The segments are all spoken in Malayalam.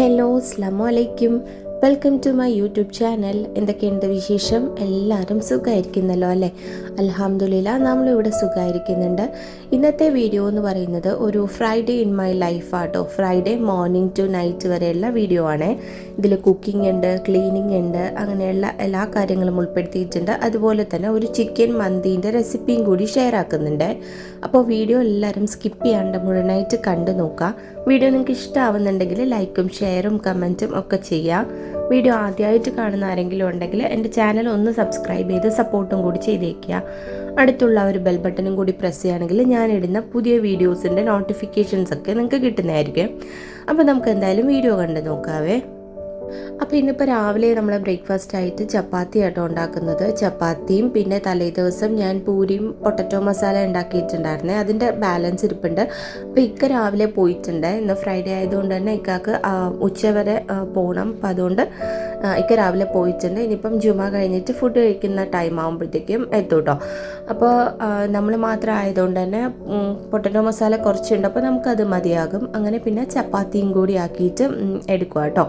ഹലോ അസ്ലാമു അലൈക്കും welcome to my YouTube channel എന്തൊക്കെയുണ്ട് വിശേഷം? എല്ലാവരും സുഖമായിരിക്കുന്നല്ലോ അല്ലേ? അലഹമ്മദില്ല നമ്മളിവിടെ സുഖമായിരിക്കുന്നുണ്ട്. ഇന്നത്തെ വീഡിയോ എന്ന് പറയുന്നത് ഒരു ഫ്രൈഡേ ഇൻ മൈ ലൈഫ് ആട്ടോ. ഫ്രൈഡേ മോർണിംഗ് ടു നൈറ്റ് വരെയുള്ള വീഡിയോ ആണ്. ഇതിൽ കുക്കിംഗ് ഉണ്ട് ക്ലീനിങ് ഉണ്ട് അങ്ങനെയുള്ള എല്ലാ കാര്യങ്ങളും ഉൾപ്പെടുത്തിയിട്ടുണ്ട്. അതുപോലെ തന്നെ ഒരു ചിക്കൻ മന്തീന്റെ റെസിപ്പിയും കൂടി ഷെയർ ആക്കുന്നുണ്ട്. അപ്പോൾ വീഡിയോ എല്ലാവരും സ്കിപ്പ് ചെയ്യാണ്ട് മുഴുവനായിട്ട് കണ്ടു നോക്കുക. വീഡിയോ നിങ്ങൾക്ക് ഇഷ്ടമാവുന്നുണ്ടെങ്കിൽ ലൈക്കും ഷെയറും കമന്റും ഒക്കെ ചെയ്യാം വീഡിയോ ആദ്യമായിട്ട് കാണുന്ന ആരെങ്കിലും ഉണ്ടെങ്കിൽ എന്റെ ചാനൽ ഒന്ന് സബ്സ്ക്രൈബ് ചെയ്ത് സപ്പോർട്ടും കൂടി ചെയ്തേക്കുക. അടുത്തുള്ള ഒരു ബെൽ ബട്ടണും കൂടി പ്രസ് ചെയ്യുകയാണെങ്കിൽ ഞാനിടുന്ന പുതിയ വീഡിയോസിന്റെ നോട്ടിഫിക്കേഷൻസ് ഒക്കെ നിങ്ങൾക്ക് കിട്ടുന്നതായിരിക്കും. അപ്പോൾ നമുക്ക് എന്തായാലും വീഡിയോ കണ്ട് നോക്കാവേ. അപ്പോൾ ഇന്നിപ്പോൾ രാവിലെ നമ്മൾ ബ്രേക്ക്ഫാസ്റ്റ് ആയിട്ട് ചപ്പാത്തി ആട്ടോ ഉണ്ടാക്കുന്നത്. ചപ്പാത്തിയും പിന്നെ തലേ ദിവസം ഞാൻ പൂരിയും പൊട്ടറ്റോ മസാല ഉണ്ടാക്കിയിട്ടുണ്ടായിരുന്നേ. അതിന്റെ ബാലൻസ് ഇരിപ്പുണ്ട്. അപ്പോൾ ഇക്ക രാവിലെ പോയിട്ടുണ്ട്. ഇന്ന് ഫ്രൈഡേ ആയതുകൊണ്ട് തന്നെ ഇക്കാക്ക് ഉച്ചവരെ പോകണം അപ്പം അതുകൊണ്ട് ഇക്ക രാവിലെ പോയിട്ടുണ്ട്. ഇനിയിപ്പം ജുമ കഴിഞ്ഞിട്ട് ഫുഡ് കഴിക്കുന്ന ടൈം ആകുമ്പോഴത്തേക്കും എത്തും കേട്ടോ അപ്പോൾ നമ്മൾ മാത്രം ആയതുകൊണ്ട് തന്നെ പൊട്ടറ്റോ മസാല കുറച്ചുണ്ട്. അപ്പോൾ നമുക്കത് മതിയാകും. അങ്ങനെ പിന്നെ ചപ്പാത്തിയും കൂടി ആക്കിയിട്ട് എടുക്കുക കേട്ടോ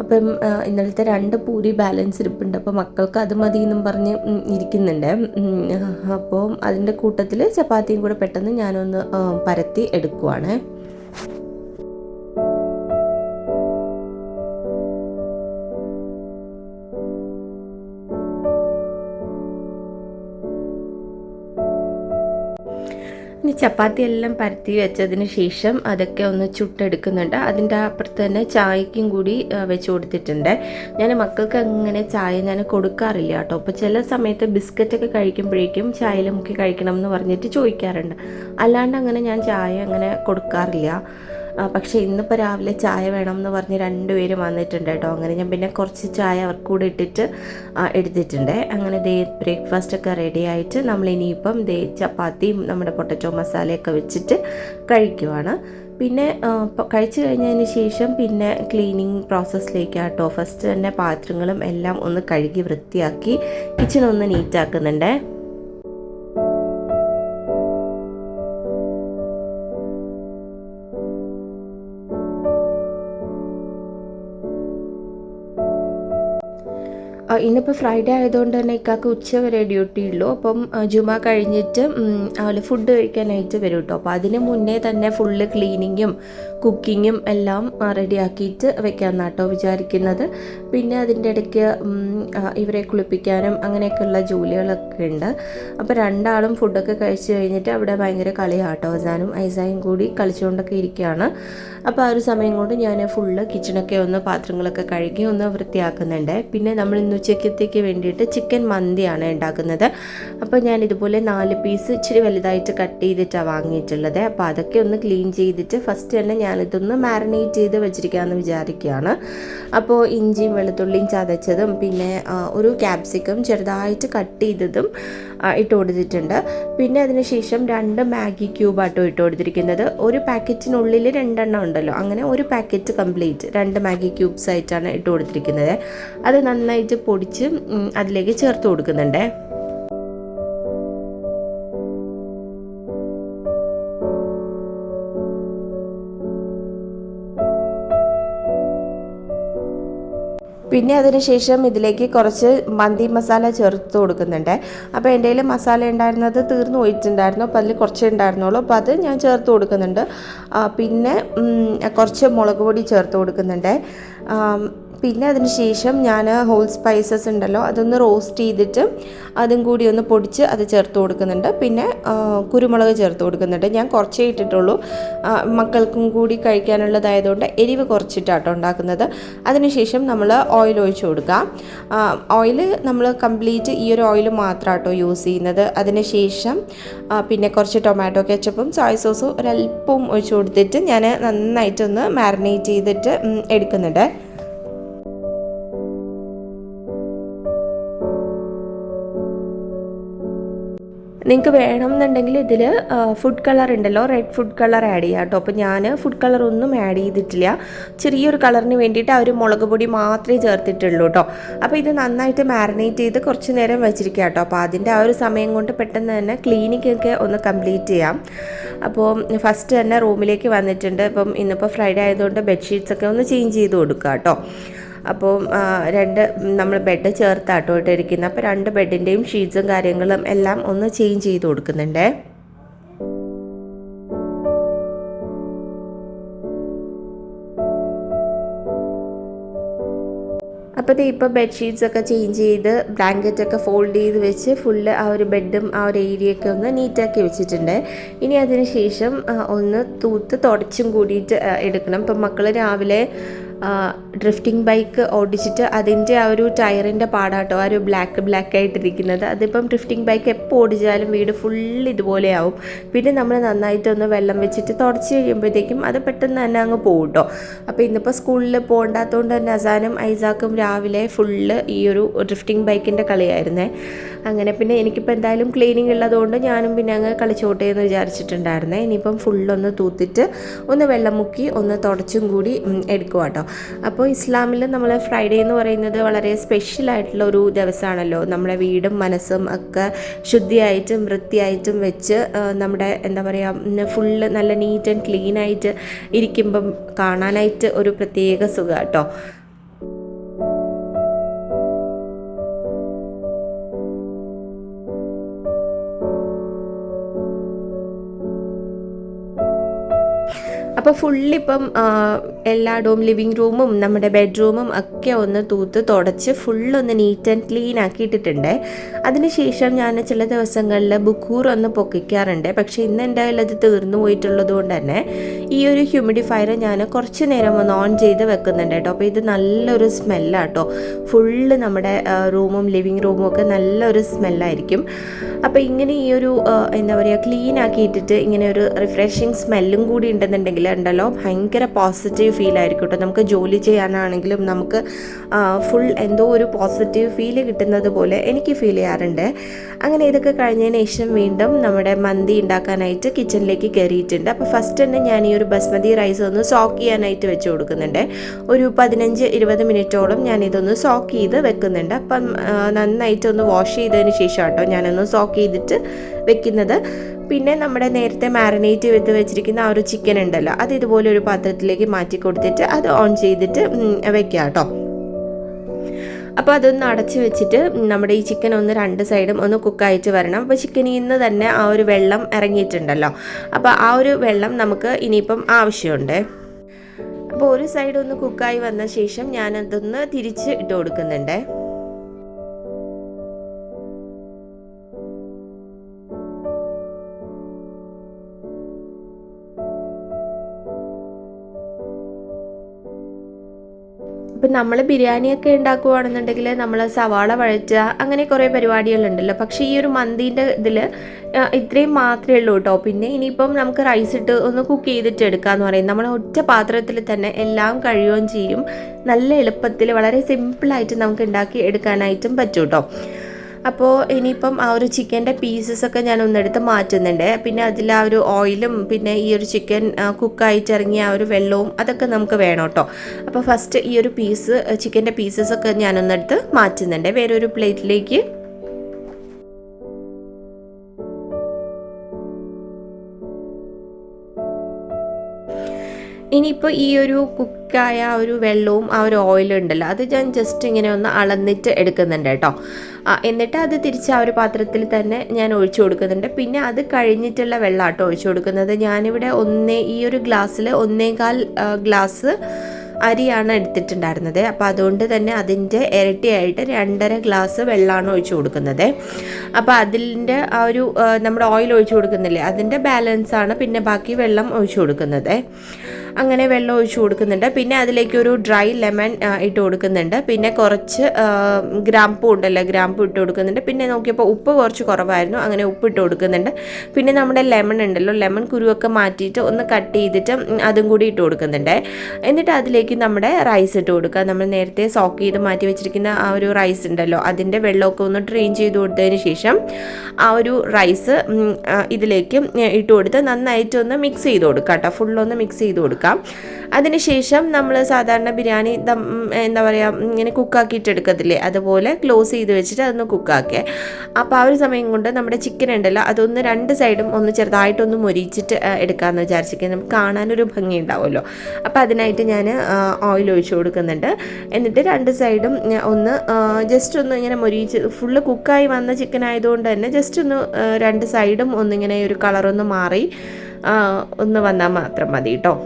അപ്പം ഇന്നലത്തെ രണ്ട് പൂരി ബാലൻസ് ഇരിപ്പുണ്ട്. അപ്പോൾ മക്കൾക്ക് അത് മതി എന്നും പറഞ്ഞ് ഇരിക്കുന്നുണ്ട്. അപ്പോൾ അതിന്റെ കൂട്ടത്തിൽ ചപ്പാത്തിയും കൂടെ പെട്ടെന്ന് ഞാനൊന്ന് പരത്തി എടുക്കുവാണ്. ഇനി ചപ്പാത്തി എല്ലാം പരത്തി വെച്ചതിന് ശേഷം അതൊക്കെ ഒന്ന് ചുട്ടെടുക്കുന്നുണ്ട്. അതിന്റെ അപ്പുറത്ത് തന്നെ ചായക്കും കൂടി വെച്ച് കൊടുത്തിട്ടുണ്ട്. ഞാൻ മക്കൾക്ക് അങ്ങനെ ചായ ഞാൻ കൊടുക്കാറില്ല കേട്ടോ. അപ്പോൾ ചില സമയത്ത് ബിസ്ക്കറ്റൊക്കെ കഴിക്കുമ്പോഴേക്കും ചായയിൽ മുക്കി കഴിക്കണം എന്ന് പറഞ്ഞിട്ട് ചോദിക്കാറുണ്ട്. അല്ലാണ്ട് അങ്ങനെ ഞാൻ ചായ അങ്ങനെ കൊടുക്കാറില്ല. പക്ഷേ ഇന്നിപ്പോൾ രാവിലെ ചായ വേണം എന്ന് പറഞ്ഞ് രണ്ടുപേരും വന്നിട്ടുണ്ട് കേട്ടോ. അങ്ങനെ ഞാൻ പിന്നെ കുറച്ച് ചായ അവർക്ക് കൂടെ ഇട്ടിട്ട് എടുത്തിട്ടുണ്ട്. അങ്ങനെ ദേ ബ്രേക്ക്ഫാസ്റ്റ് ഒക്കെ റെഡി ആയിട്ട് നമ്മൾ ഇനിയിപ്പം ദേ ചപ്പാത്തിയും നമ്മുടെ പൊട്ടറ്റോ മസാലയൊക്കെ വെച്ചിട്ട് കഴിക്കുവാണ്. പിന്നെ കഴിച്ചു കഴിഞ്ഞതിന് ശേഷം പിന്നെ ക്ലീനിങ് പ്രോസസ്സിലേക്ക് പ്രോസസ്സിലേക്കാട്ടോ ഫസ്റ്റ് തന്നെ പാത്രങ്ങളും എല്ലാം ഒന്ന് കഴുകി വൃത്തിയാക്കി കിച്ചൺ ഒന്ന് നീറ്റാക്കുന്നുണ്ടേ ഇന്നിപ്പോൾ ഫ്രൈഡേ ആയതുകൊണ്ട് തന്നെ ഇക്കാക്ക് ഉച്ച വരെ ഡ്യൂട്ടി ഉള്ളൂ. അപ്പം ജുമ കഴിഞ്ഞിട്ട് അവൾ ഫുഡ് കഴിക്കാനായിട്ട് വരും കേട്ടോ അപ്പോൾ അതിന് മുന്നേ തന്നെ ഫുള്ള് ക്ലീനിങ്ങും കുക്കിങ്ങും എല്ലാം റെഡിയാക്കിയിട്ട് വെക്കാമെന്നാട്ടോ വിചാരിക്കുന്നത്. പിന്നെ അതിന്റെ ഇടയ്ക്ക് ഇവരെ കുളിപ്പിക്കാനും അങ്ങനെയൊക്കെയുള്ള ജോലികളൊക്കെ ഉണ്ട്. അപ്പോൾ രണ്ടാളും ഫുഡൊക്കെ കഴിച്ച് കഴിഞ്ഞിട്ട് അവിടെ ഭയങ്കര കളിയാട്ടോ. അവസാനം ഐസായും കൂടി കളിച്ചുകൊണ്ടൊക്കെ ഇരിക്കുകയാണ്. അപ്പോൾ ആ ഒരു സമയം കൊണ്ട് ഞാൻ ഫുള്ള് കിച്ചണൊക്കെ ഒന്ന് പാത്രങ്ങളൊക്കെ കഴുകി ഒന്ന് വൃത്തിയാക്കുന്നുണ്ട്. പിന്നെ നമ്മൾ ഇന്ന് ഉച്ചക്കത്തേക്ക് വേണ്ടിയിട്ട് ചിക്കൻ മന്തിയാണ് ഉണ്ടാക്കുന്നത്. അപ്പോൾ ഞാൻ ഇതുപോലെ നാല് പീസ് ഇച്ചിരി വലുതായിട്ട് കട്ട് ചെയ്തിട്ടാണ് വാങ്ങിയിട്ടുള്ളത്. അപ്പോൾ അതൊക്കെ ഒന്ന് ക്ലീൻ ചെയ്തിട്ട് ഫസ്റ്റ് തന്നെ ഞാനിതൊന്ന് മാരിനേറ്റ് ചെയ്ത് വെച്ചിരിക്കാമെന്ന് വിചാരിക്കുകയാണ്. അപ്പോൾ ഇഞ്ചിയും വെളുത്തുള്ളിയും ചതച്ചതും പിന്നെ ഒരു ക്യാപ്സിക്കം ചെറുതായിട്ട് കട്ട് ചെയ്തതും ഇട്ട് കൊടുത്തിട്ടുണ്ട് പിന്നെ അതിന് ശേഷം രണ്ട് മാഗി ക്യൂബാട്ടോ ഇട്ട് കൊടുത്തിരിക്കുന്നത് ഒരു പാക്കറ്റിനുള്ളിൽ രണ്ടെണ്ണം ഉണ്ടല്ലോ. അങ്ങനെ ഒരു പാക്കറ്റ് കംപ്ലീറ്റ് രണ്ട് മാഗി ക്യൂബ്സ് ആയിട്ടാണ് ഇട്ട് കൊടുത്തിരിക്കുന്നത് അത് നന്നായിട്ട് പൊടിച്ച് അതിലേക്ക് ചേർത്ത് കൊടുക്കുന്നുണ്ട്. പിന്നെ അതിനുശേഷം ഇതിലേക്ക് കുറച്ച് മന്തി മസാല ചേർത്ത് കൊടുക്കുന്നുണ്ട്. അപ്പോൾ എന്റെ കയ്യിൽ മസാല ഉണ്ടായിരുന്നത് തീർന്നു പോയിട്ടുണ്ടായിരുന്നു. അപ്പോൾ അതിൽ കുറച്ച് ഉണ്ടായിരുന്നുള്ളൂ. അപ്പോൾ അത് ഞാൻ ചേർത്ത് കൊടുക്കുന്നുണ്ട്. പിന്നെ കുറച്ച് മുളക് പൊടി ചേർത്ത് കൊടുക്കുന്നുണ്ട്. പിന്നെ അതിന് ശേഷം ഞാൻ ഹോൾ സ്പൈസസ് ഉണ്ടല്ലോ അതൊന്ന് റോസ്റ്റ് ചെയ്തിട്ട് അതും കൂടി ഒന്ന് പൊടിച്ച് അത് ചേർത്ത് കൊടുക്കുന്നുണ്ട്. പിന്നെ കുരുമുളക് ചേർത്ത് കൊടുക്കുന്നുണ്ട്. ഞാൻ കുറച്ചേ ഇട്ടിട്ടുള്ളൂ. മക്കൾക്കും കൂടി കഴിക്കാനുള്ളതായതുകൊണ്ട് എരിവ് കുറച്ചിട്ടാട്ടോ ഉണ്ടാക്കുന്നത്. അതിനുശേഷം നമ്മൾ ഓയിൽ ഒഴിച്ചു കൊടുക്കാം ഓയിൽ നമ്മൾ കംപ്ലീറ്റ് ഈ ഒരു ഓയിൽ മാത്രമാട്ടോ യൂസ് ചെയ്യുന്നത്. അതിനുശേഷം പിന്നെ കുറച്ച് ടൊമാറ്റോ കെച്ചപ്പും സോയ സോസും ഒരല്പം ഒഴിച്ചു കൊടുത്തിട്ട് ഞാൻ നന്നായിട്ടൊന്ന് മാരിനേറ്റ് ചെയ്തിട്ട് എടുക്കുന്നുണ്ട്. നിങ്ങൾക്ക് വേണമെന്നുണ്ടെങ്കിൽ ഇതിൽ ഫുഡ് കളർ ഉണ്ടല്ലോ റെഡ് ഫുഡ് കളർ ആഡ് ചെയ്യാം കേട്ടോ അപ്പോൾ ഞാൻ ഫുഡ് കളർ ഒന്നും ആഡ് ചെയ്തിട്ടില്ല. ചെറിയൊരു കളറിന് വേണ്ടിയിട്ട് ആ ഒരു മുളക് പൊടി മാത്രമേ ചേർത്തിട്ടുള്ളൂ കേട്ടോ അപ്പോൾ ഇത് നന്നായിട്ട് മാരിനേറ്റ് ചെയ്ത് കുറച്ച് നേരം വെച്ചിരിക്കുക കേട്ടോ അപ്പോൾ അതിന്റെ ആ ഒരു സമയം കൊണ്ട് പെട്ടെന്ന് തന്നെ ക്ലീനിങ് ഒക്കെ ഒന്ന് കംപ്ലീറ്റ് ചെയ്യാം. അപ്പോൾ ഫസ്റ്റ് തന്നെ റൂമിലേക്ക് വന്നിട്ടുണ്ട്. അപ്പം ഇന്നിപ്പോൾ ഫ്രൈഡേ ആയതുകൊണ്ട് ബെഡ്ഷീറ്റ്സ് ഒക്കെ ഒന്ന് ചേഞ്ച് ചെയ്ത് കൊടുക്കുക കേട്ടോ അപ്പോൾ രണ്ട് നമ്മൾ ബെഡ് ചേർത്താട്ടോ ഇട്ടിരിക്കുന്നത് അപ്പോൾ രണ്ട് ബെഡിന്റെയും ഷീറ്റ്സും കാര്യങ്ങളും എല്ലാം ഒന്ന് ചേഞ്ച് ചെയ്ത് കൊടുക്കുന്നുണ്ടേ. അപ്പോൾ ഇപ്പോൾ ബെഡ്ഷീറ്റ്സ് ഒക്കെ ചേഞ്ച് ചെയ്ത് ബ്ലാങ്കറ്റ് ഒക്കെ ഫോൾഡ് ചെയ്ത് വെച്ച് ഫുള്ള് ആ ഒരു ബെഡും ആ ഒരു ഏരിയയൊക്കെ ഒന്ന് നീറ്റാക്കി വെച്ചിട്ടുണ്ട്. ഇനി അതിന് ശേഷം ഒന്ന് തൂത്ത് തുടച്ചും കൂടിയിട്ട് എടുക്കണം. ഇപ്പം മക്കൾ രാവിലെ ഡ്രിഫ്റ്റിംഗ് ബൈക്ക് ഓടിച്ചിട്ട് അതിന്റെ ആ ഒരു ടയറിന്റെ പാടാട്ടോ ആ ഒരു ബ്ലാക്ക് ബ്ലാക്ക് ആയിട്ടിരിക്കുന്നത്. അതിപ്പം ഡ്രിഫ്റ്റിംഗ് ബൈക്ക് എപ്പോൾ ഓടിച്ചാലും വീട് ഫുൾ ഇതുപോലെയാവും. പിന്നെ നമ്മൾ നന്നായിട്ടൊന്ന് വെള്ളം വെച്ചിട്ട് തുടച്ച് കഴിയുമ്പോഴത്തേക്കും അത് പെട്ടെന്ന് തന്നെ അങ്ങ് പോകും കേട്ടോ അപ്പോൾ ഇന്നിപ്പോൾ സ്കൂളിൽ പോകണ്ടാത്തതുകൊണ്ട് തന്നെ അസാനും ഐസാക്കും രാവിലെ ഫുള്ള് ഈ ഒരു ഡ്രിഫ്റ്റിംഗ് ബൈക്കിന്റെ കളിയായിരുന്നേ. അങ്ങനെ പിന്നെ എനിക്കിപ്പോൾ എന്തായാലും ക്ലീനിങ് ഉള്ളതുകൊണ്ട് ഞാനും പിന്നെ അങ്ങ് കളിച്ചോട്ടെ എന്ന് വിചാരിച്ചിട്ടുണ്ടായിരുന്നേ. ഇനിയിപ്പം ഫുള്ളൊന്ന് തൂത്തിട്ട് ഒന്ന് വെള്ളം മുക്കി ഒന്ന് തുടച്ചും കൂടി എടുക്കുക കേട്ടോ അപ്പോൾ ഇസ്ലാമിൽ നമ്മൾ ഫ്രൈഡേ എന്ന് പറയുന്നത് വളരെ സ്പെഷ്യൽ ആയിട്ടുള്ള ഒരു ദിവസമാണല്ലോ. നമ്മുടെ വീടും മനസ്സും ഒക്കെ ശുദ്ധിയായിട്ടും വൃത്തിയായിട്ടും വെച്ച് നമ്മുടെ എന്താ പറയുക ഫുള്ള് നല്ല നീറ്റ് ആൻഡ് ക്ലീൻ ആയിട്ട് ഇരിക്കുമ്പം കാണാനായിട്ട് ഒരു പ്രത്യേക സുഖം കേട്ടോ അപ്പോൾ ഫുള്ളിപ്പം ഡോം ലിവിങ് റൂമും നമ്മുടെ ബെഡ്റൂമും ഒക്കെ ഒന്ന് തൂത്ത് തുടച്ച് ഫുള്ളൊന്ന് നീറ്റ് ആൻഡ് ക്ലീൻ ആക്കിയിട്ടിട്ടുണ്ട്. അതിനുശേഷം ഞാൻ ചില ദിവസങ്ങളിൽ ബുക്കൂർ ഒന്ന് പൊക്കിക്കാറുണ്ട്. പക്ഷേ ഇന്ന് എന്റെ അത് തീർന്നു പോയിട്ടുള്ളത് കൊണ്ട് തന്നെ ഈ ഒരു ഹ്യൂമിഡിഫയർ ഞാൻ കുറച്ച് നേരം ഒന്ന് ഓൺ ചെയ്ത് വെക്കുന്നുണ്ട് കേട്ടോ. അപ്പോൾ ഇത് നല്ലൊരു സ്മെല്ലാട്ടോ ഫുള്ള് നമ്മുടെ റൂമും ലിവിങ് റൂമും ഒക്കെ നല്ലൊരു സ്മെല്ലായിരിക്കും. അപ്പോൾ ഇങ്ങനെ ഈ ഒരു എന്താ പറയുക ക്ലീൻ ആക്കിയിട്ടിട്ട് ഇങ്ങനെ ഒരു റിഫ്രഷിങ് സ്മെല്ലും കൂടി ഉണ്ടെന്നുണ്ടെങ്കിൽ ഉണ്ടല്ലോ ഭയങ്കര പോസിറ്റീവ് ഫീൽ ആയിരിക്കും കേട്ടോ നമുക്ക് ജോലി ചെയ്യാനാണെങ്കിലും നമുക്ക് ഫുൾ എന്തോ ഒരു പോസിറ്റീവ് ഫീൽ കിട്ടുന്നത് പോലെ എനിക്ക് ഫീൽ ചെയ്യാറുണ്ട്. അങ്ങനെ ഇതൊക്കെ കഴിഞ്ഞതിന് ശേഷം വീണ്ടും നമ്മുടെ മന്തി ഉണ്ടാക്കാനായിട്ട് കിച്ചണിലേക്ക് കയറിയിട്ടുണ്ട് അപ്പോൾ ഫസ്റ്റ് തന്നെ ഞാൻ ഈ ഒരു ബസ്മതി റൈസ് ഒന്ന് സോക്ക് ചെയ്യാനായിട്ട് വെച്ച് കൊടുക്കുന്നുണ്ട്. ഒരു പതിനഞ്ച് ഇരുപത് മിനിറ്റോളം ഞാൻ ഇതൊന്ന് സോക്ക് ചെയ്ത് വെക്കുന്നുണ്ട്. അപ്പം നന്നായിട്ടൊന്ന് വാഷ് ചെയ്തതിന് ശേഷം കേട്ടോ ഞാനൊന്ന് സോക്ക് ചെയ്തിട്ട് വെക്കുന്നത്. പിന്നെ നമ്മുടെ നേരത്തെ മാരിനേറ്റ് ചെയ്ത് വെച്ചിരിക്കുന്ന ആ ഒരു ചിക്കൻ ഉണ്ടല്ലോ അത് ഇതുപോലെ ഒരു പാത്രത്തിലേക്ക് മാറ്റി കൊടുത്തിട്ട് അത് ഓൺ ചെയ്തിട്ട് വെക്കുക വെക്കാം കേട്ടോ അപ്പോൾ അതൊന്ന് അടച്ച് വെച്ചിട്ട് നമ്മുടെ ഈ ചിക്കൻ ഒന്ന് രണ്ട് സൈഡും ഒന്ന് കുക്കായിട്ട് വരണം. അപ്പോൾ ചിക്കനിൽ നിന്ന് തന്നെ ആ ഒരു വെള്ളം ഇറങ്ങിയിട്ടുണ്ടല്ലോ. അപ്പോൾ ആ ഒരു വെള്ളം നമുക്ക് ഇനിയിപ്പം ആവശ്യമുണ്ട്. അപ്പോൾ ഒരു സൈഡ് ഒന്ന് കുക്കായി വന്ന ശേഷം ഞാനതൊന്ന് തിരിച്ച് ഇട്ട് കൊടുക്കുന്നുണ്ട്. ഇപ്പം നമ്മൾ ബിരിയാണിയൊക്കെ ഉണ്ടാക്കുവാണെന്നുണ്ടെങ്കിൽ നമ്മൾ സവാള വഴറ്റുക അങ്ങനെ കുറേ പരിപാടികളുണ്ടല്ലോ. പക്ഷേ ഈ ഒരു മന്തിന്റെ ഇതിൽ ഇത്രയും മാത്രമേ ഉള്ളൂ കേട്ടോ. പിന്നെ ഇനിയിപ്പം നമുക്ക് റൈസ് ഇട്ട് ഒന്ന് കുക്ക് ചെയ്തിട്ട് എടുക്കാമെന്ന് പറയും നമ്മൾ ഒറ്റ പാത്രത്തിൽ തന്നെ എല്ലാം കഴിയുകയും ചെയ്യും. നല്ല എളുപ്പത്തിൽ വളരെ സിമ്പിളായിട്ട് നമുക്ക് ഉണ്ടാക്കി എടുക്കാനായിട്ടും പറ്റും കേട്ടോ. അപ്പോൾ ഇനിയിപ്പം ആ ഒരു ചിക്കന്റെ പീസസ് ഒക്കെ ഞാൻ ഒന്നെടുത്ത് മാറ്റുന്നുണ്ട്. പിന്നെ അതിൽ ആ ഒരു ഓയിലും പിന്നെ ഈ ഒരു ചിക്കൻ കുക്കായിട്ടിറങ്ങിയ ആ ഒരു വെള്ളവും അതൊക്കെ നമുക്ക് വേണം കേട്ടോ അപ്പോൾ ഫസ്റ്റ് ഈ ഒരു പീസ് ചിക്കന്റെ പീസസ് ഒക്കെ ഞാനൊന്നെടുത്ത് മാറ്റുന്നുണ്ട്. വേറൊരു പ്ലേറ്റിലേക്ക് ഇനിയിപ്പോൾ ഈ ഒരു കുക്കായ ആ ഒരു വെള്ളവും ആ ഒരു ഓയിലും ഉണ്ടല്ലോ അത് ഞാൻ ജസ്റ്റ് ഇങ്ങനെ ഒന്ന് അളന്നിട്ട് എടുക്കുന്നുണ്ട് കേട്ടോ. എന്നിട്ട് അത് തിരിച്ച് ആ ഒരു പാത്രത്തിൽ തന്നെ ഞാൻ ഒഴിച്ചു കൊടുക്കുന്നുണ്ട്. പിന്നെ അത് കഴിഞ്ഞിട്ടുള്ള വെള്ളം കേട്ടോ ഒഴിച്ചു കൊടുക്കുന്നത്. ഞാനിവിടെ ഒന്നേ ഈ ഒരു ഗ്ലാസ്സിൽ ഒന്നേകാൽ ഗ്ലാസ് അരിയാണ് എടുത്തിട്ടുണ്ടായിരുന്നത്. അപ്പോൾ അതുകൊണ്ട് തന്നെ അതിന്റെ ഇരട്ടിയായിട്ട് രണ്ടര ഗ്ലാസ് വെള്ളമാണ് ഒഴിച്ചു കൊടുക്കുന്നത്. അപ്പോൾ അതിന്റെ ആ ഒരു നമ്മുടെ ഓയിൽ ഒഴിച്ചു കൊടുക്കുന്നില്ലേ അതിന്റെ ബാലൻസാണ് പിന്നെ ബാക്കി വെള്ളം ഒഴിച്ചു കൊടുക്കുന്നത്. അങ്ങനെ വെള്ളം ഒഴിച്ച് കൊടുക്കുന്നുണ്ട്. പിന്നെ അതിലേക്ക് ഒരു ഡ്രൈ ലെമൺ ഇട്ട് കൊടുക്കുന്നുണ്ട്. പിന്നെ കുറച്ച് ഗ്രാമ്പൂ ഉണ്ടല്ലോ ഗ്രാമ്പൂ ഇട്ട് കൊടുക്കുന്നുണ്ട്. പിന്നെ നോക്കിയപ്പോൾ ഉപ്പ് കുറച്ച് കുറവായിരുന്നു അങ്ങനെ ഉപ്പ് ഇട്ട് കൊടുക്കുന്നുണ്ട്. പിന്നെ നമ്മുടെ ലെമൺ ഉണ്ടല്ലോ ലെമൺ കുരുവൊക്കെ മാറ്റിയിട്ട് ഒന്ന് കട്ട് ചെയ്തിട്ട് അതും കൂടി ഇട്ട് കൊടുക്കുന്നുണ്ട്. എന്നിട്ട് അതിലേക്ക് നമ്മുടെ റൈസ് ഇട്ട് കൊടുക്കുക. നമ്മൾ നേരത്തെ സോക്ക് ചെയ്ത് മാറ്റി വെച്ചിരിക്കുന്ന ആ ഒരു റൈസ് ഉണ്ടല്ലോ അതിന്റെ വെള്ളമൊക്കെ ഒന്ന് ഡ്രെയിൻ ചെയ്ത് കൊടുത്തതിന് ശേഷം ആ ഒരു റൈസ് ഇതിലേക്ക് ഇട്ട് കൊടുത്ത് നന്നായിട്ട് ഒന്ന് മിക്സ് ചെയ്ത് കൊടുക്കുക കേട്ടോ. ഫുള്ളൊന്ന് മിക്സ് ചെയ്ത് കൊടുക്കാം. അതിനുശേഷം നമ്മൾ സാധാരണ ബിരിയാണി എന്താ പറയുക ഇങ്ങനെ കുക്കാക്കിയിട്ട് എടുക്കത്തില്ലേ അതുപോലെ ക്ലോസ് ചെയ്ത് വെച്ചിട്ട് അതൊന്ന് കുക്കാക്കുക അപ്പോൾ ആ ഒരു സമയം കൊണ്ട് നമ്മുടെ ചിക്കൻ ഉണ്ടല്ലോ അതൊന്ന് രണ്ട് സൈഡും ഒന്ന് ചെറുതായിട്ടൊന്ന് മൊരിച്ചിട്ട് എടുക്കാമെന്ന് വിചാരിച്ചിരിക്കുന്നത് നമുക്ക് കാണാനൊരു ഭംഗി ഉണ്ടാവുമല്ലോ. അപ്പോൾ അതിനായിട്ട് ഞാൻ ഓയിൽ ഒഴിച്ചു കൊടുക്കുന്നുണ്ട്. എന്നിട്ട് രണ്ട് സൈഡും ഒന്ന് ജസ്റ്റ് ഒന്ന് ഇങ്ങനെ മൊരിച്ച് ഫുള്ള് കുക്കായി വന്ന ചിക്കൻ ആയതുകൊണ്ട് തന്നെ ജസ്റ്റ് ഒന്ന് രണ്ട് സൈഡും ഒന്നിങ്ങനെ ഒരു കളറൊന്ന് മാറി ഒന്ന് വന്നാൽ മാത്രം മതി കേട്ടോ.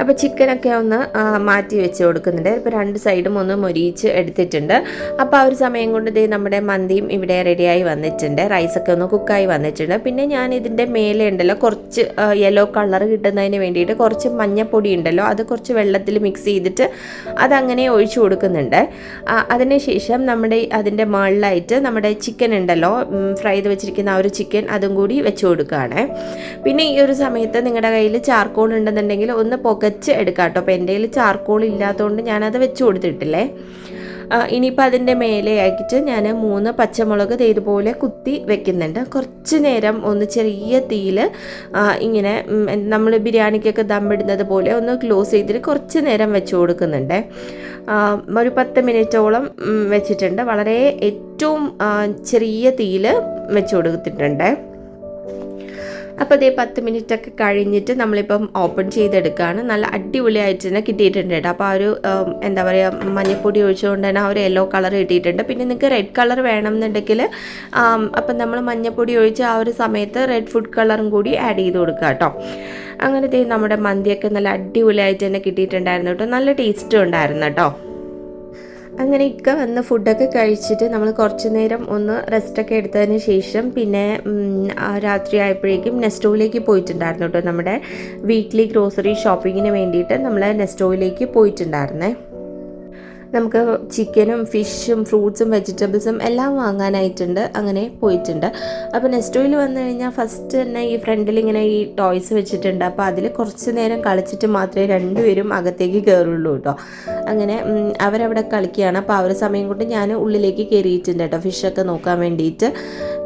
അപ്പോൾ ചിക്കനൊക്കെ ഒന്ന് മാറ്റി വെച്ച് കൊടുക്കുന്നുണ്ട്. ഇപ്പോൾ രണ്ട് സൈഡും ഒന്ന് മൊരിയിച്ച് എടുത്തിട്ടുണ്ട്. അപ്പോൾ ആ ഒരു സമയം കൊണ്ട് ദേ നമ്മുടെ മന്തിയും ഇവിടെ റെഡിയായി വന്നിട്ടുണ്ട്. റൈസൊക്കെ ഒന്ന് കുക്കായി വന്നിട്ടുണ്ട്. പിന്നെ ഞാൻ ഇതിന്റെ മേലെ ഉണ്ടല്ലോ കുറച്ച് യെല്ലോ കളർ കിട്ടുന്നതിന് വേണ്ടിയിട്ട് കുറച്ച് മഞ്ഞപ്പൊടി ഉണ്ടല്ലോ അത് കുറച്ച് വെള്ളത്തിൽ മിക്സ് ചെയ്തിട്ട് അതങ്ങനെ ഒഴിച്ചു കൊടുക്കുന്നുണ്ട്. അതിനുശേഷം നമ്മുടെ അതിന്റെ മുകളിലായിട്ട് നമ്മുടെ ചിക്കൻ ഉണ്ടല്ലോ ഫ്രൈ ചെയ്ത് വെച്ചിരിക്കുന്ന ആ ഒരു ചിക്കൻ അതും കൂടി വെച്ച് കൊടുക്കുകയാണ്. പിന്നെ ഈ ഒരു സമയത്ത് നിങ്ങളുടെ കയ്യിൽ ചാർക്കോൾ ഉണ്ടെന്നുണ്ടെങ്കിൽ ഒന്ന് പുകച്ച് എടുക്കാം കേട്ടോ അപ്പോൾ എന്റെ കയ്യിൽ ചാർക്കോൾ ഇല്ലാത്തതുകൊണ്ട് ഞാനത് വെച്ച് കൊടുത്തിട്ടില്ലേ? ഇനിയിപ്പോൾ അതിന്റെ മേലെ ആക്കിയിട്ട് ഞാൻ മൂന്ന് പച്ചമുളക് ഇതുപോലെ കുത്തി വെക്കുന്നുണ്ട്. കുറച്ച് നേരം ഒന്ന് ചെറിയ തീയിൽ ഇങ്ങനെ നമ്മൾ ബിരിയാണിക്കൊക്കെ ദമ്മിടുന്നത് പോലെ ഒന്ന് ക്ലോസ് ചെയ്തിട്ട് കുറച്ച് നേരം വെച്ച് കൊടുക്കുന്നുണ്ട്. ഒരു പത്ത് മിനിറ്റോളം വെച്ചിട്ടുണ്ട്. വളരെ ഏറ്റവും ചെറിയ തീയിൽ വെച്ച് കൊടുത്തിട്ടുണ്ട്. അപ്പോൾ അതേ പത്ത് മിനിറ്റ് ഒക്കെ കഴിഞ്ഞിട്ട് നമ്മളിപ്പം ഓപ്പൺ ചെയ്തെടുക്കുകയാണ് നല്ല അടിപൊളിയായിട്ട് തന്നെ കിട്ടിയിട്ടുണ്ട് കേട്ടോ. അപ്പോൾ ആ ഒരു എന്താ പറയുക മഞ്ഞപ്പൊടി ഒഴിച്ചുകൊണ്ട് തന്നെ ആ ഒരു യെല്ലോ കളർ കിട്ടിയിട്ടുണ്ട്. പിന്നെ നിങ്ങൾക്ക് റെഡ് കളർ വേണമെന്നുണ്ടെങ്കിൽ അപ്പം നമ്മൾ മഞ്ഞപ്പൊടി ഒഴിച്ച് ആ ഒരു സമയത്ത് റെഡ് ഫുഡ് കളറും കൂടി ആഡ് ചെയ്ത് കൊടുക്കുക കേട്ടോ. അങ്ങനത്തെ നമ്മുടെ മന്തിയൊക്കെ നല്ല അടിപൊളിയായിട്ട് തന്നെ കിട്ടിയിട്ടുണ്ടായിരുന്നു കേട്ടോ. നല്ല ടേസ്റ്റും ഉണ്ടായിരുന്നു കേട്ടോ. അങ്ങനെ ഇക്ക വന്ന് ഫുഡൊക്കെ കഴിച്ചിട്ട് നമ്മൾ കുറച്ച് നേരം ഒന്ന് റെസ്റ്റൊക്കെ എടുത്തതിന് ശേഷം പിന്നെ രാത്രി ആയപ്പോഴേക്കും നെസ്റ്റോയിലേക്ക് പോയിട്ടുണ്ടായിരുന്നു കേട്ടോ. നമ്മുടെ വീക്ക്ലി ഗ്രോസറി ഷോപ്പിങ്ങിന് വേണ്ടിയിട്ട് നമ്മൾ നെസ്റ്റോയിലേക്ക് പോയിട്ടുണ്ടായിരുന്നേ. നമുക്ക് ചിക്കനും ഫിഷും ഫ്രൂട്ട്സും വെജിറ്റബിൾസും എല്ലാം വാങ്ങാനായിട്ടുണ്ട്. അങ്ങനെ പോയിട്ടുണ്ട്. അപ്പോൾ നെസ്റ്റോയിൽ വന്നു കഴിഞ്ഞാൽ ഫസ്റ്റ് തന്നെ ഈ ഫ്രണ്ടിൽ ഇങ്ങനെ ഈ ടോയ്സ് വെച്ചിട്ടുണ്ട്. അപ്പോൾ അതിൽ കുറച്ച് നേരം കളിച്ചിട്ട് മാത്രമേ രണ്ടുപേരും അകത്തേക്ക് കയറുള്ളൂ കേട്ടോ അങ്ങനെ അവരവിടെ കളിക്കുകയാണ്. അപ്പോൾ ആ സമയം കൊണ്ട് ഞാൻ ഉള്ളിലേക്ക് കയറിയിട്ടുണ്ട് കേട്ടോ ഫിഷൊക്കെ നോക്കാൻ വേണ്ടിയിട്ട്.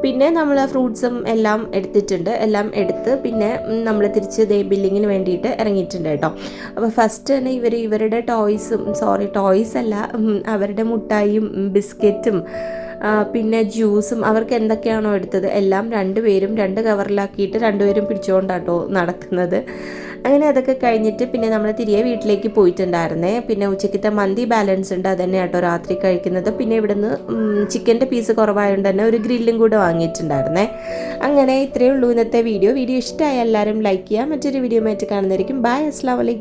പിന്നെ നമ്മൾ ഫ്രൂട്ട്സും എല്ലാം എടുത്തിട്ടുണ്ട്. എല്ലാം എടുത്ത് പിന്നെ നമ്മൾ തിരിച്ച് ദേ ബില്ലിങ്ങിന് വേണ്ടിയിട്ട് ഇറങ്ങിയിട്ടുണ്ട് കേട്ടോ. അപ്പോൾ ഫസ്റ്റ് തന്നെ ഇവർ ഇവരുടെ ടോയ്സും സോറി ടോയ്സ് അല്ല അവരുടെ മുട്ടായിയും ബിസ്ക്കറ്റും പിന്നെ ജ്യൂസും അവർക്ക് എന്തൊക്കെയാണോ എടുത്തത്. എല്ലാം രണ്ടുപേരും രണ്ട് കവറിലാക്കിയിട്ട് രണ്ടുപേരും പിടിച്ചുകൊണ്ടാട്ടോ നടക്കുന്നത്. അങ്ങനെ അതൊക്കെ കഴിഞ്ഞിട്ട് പിന്നെ നമ്മൾ തിരികെ വീട്ടിലേക്ക് പോയിട്ടുണ്ടായിരുന്നേ. പിന്നെ ഉച്ചക്കത്തെ മന്തി ബാലൻസ് ഉണ്ട് അത് തന്നെ കേട്ടോ രാത്രി കഴിക്കുന്നത്. പിന്നെ ഇവിടുന്ന് ചിക്കന്റെ പീസ് കുറവായതുകൊണ്ട് തന്നെ ഒരു ഗ്രില്ലും കൂടെ വാങ്ങിയിട്ടുണ്ടായിരുന്നേ. അങ്ങനെ ഇത്രയേ ഉള്ളൂ ഇന്നത്തെ വീഡിയോ വീഡിയോ ഇഷ്ടമായ എല്ലാവരും ലൈക്ക് ചെയ്യുക മറ്റൊരു വീഡിയോ ആയിട്ട് കാണുന്നതായിരിക്കും. ബൈ അസ്ലാം വലൈക്കും